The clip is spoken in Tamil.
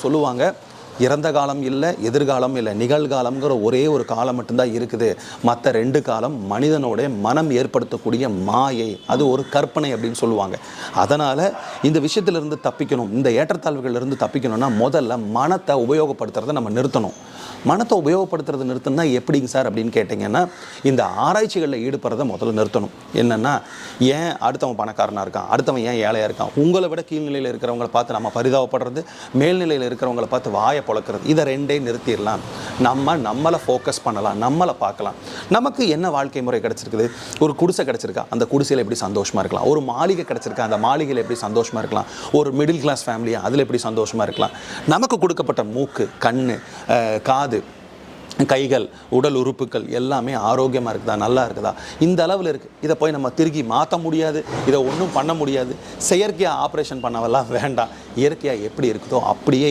சொல்லுவாங்க. இறந்த காலம் இல்லை எதிர்காலம் இல்லை நிகழ்காலம்ங்கிற ஒரே ஒரு காலம் மட்டும்தான் இருக்குது. மற்ற ரெண்டு காலம் மனிதனோட மனம் ஏற்படுத்தக்கூடிய மாயை அது ஒரு கற்பனை அப்படின்னு சொல்லுவாங்க. அதனால் இந்த விஷயத்திலிருந்து தப்பிக்கணும் இந்த ஏற்றத்தாழ்வுகளிலிருந்து தப்பிக்கணும்னா முதல்ல மனத்தை உபயோகப்படுத்துறதை நம்ம நிறுத்தணும். மனத்தை உபயோகப்படுத்துறது நிறுத்தணும்னா எப்படிங்க சார் அப்படின்னு கேட்டிங்கன்னா இந்த ஆராய்ச்சிகளில் ஈடுபடுறதை முதல்ல நிறுத்தணும். என்னென்னா ஏன் அடுத்தவன் பணக்காரனாக இருக்கான் அடுத்தவன் ஏன் ஏழையாக இருக்கான் உங்களை விட கீழ்நிலையில் இருக்கிறவங்கள பார்த்து நம்ம பரிதாபப்படுறது மேல்நிலையில் இருக்கிறவங்கள பார்த்து வாயை பொழக்கிறது. இதை ரெண்டே நிறுத்திடலாம். நம்ம நம்மளை ஃபோக்கஸ் பண்ணலாம். நம்மளை பார்க்கலாம். நமக்கு என்ன வாழ்க்கை முறை கிடச்சிருக்குது? ஒரு குடிசை கிடச்சிருக்கா? அந்த குடிசையில் எப்படி சந்தோஷமாக இருக்கலாம்? ஒரு மாளிகை கிடச்சிருக்கா? அந்த மாளிகையில் எப்படி சந்தோஷமாக இருக்கலாம்? ஒரு மிடில் கிளாஸ் ஃபேமிலியாக அதில் எப்படி சந்தோஷமாக இருக்கலாம்? நமக்கு கொடுக்கப்பட்ட மூக்கு கண் காது கைகள் உடல் உறுப்புகள் எல்லாமே ஆரோக்கியமாக இருக்குதா? நல்லா இருக்குதா? இந்த அளவில் இருக்குது இதை போய் நம்ம திருக்கி மாற்ற முடியாது. இதை ஒன்றும் பண்ண முடியாது. செயற்கையாக ஆப்ரேஷன் பண்ணவெல்லாம் வேண்டாம். இயற்கையாக எப்படி இருக்குதோ அப்படியே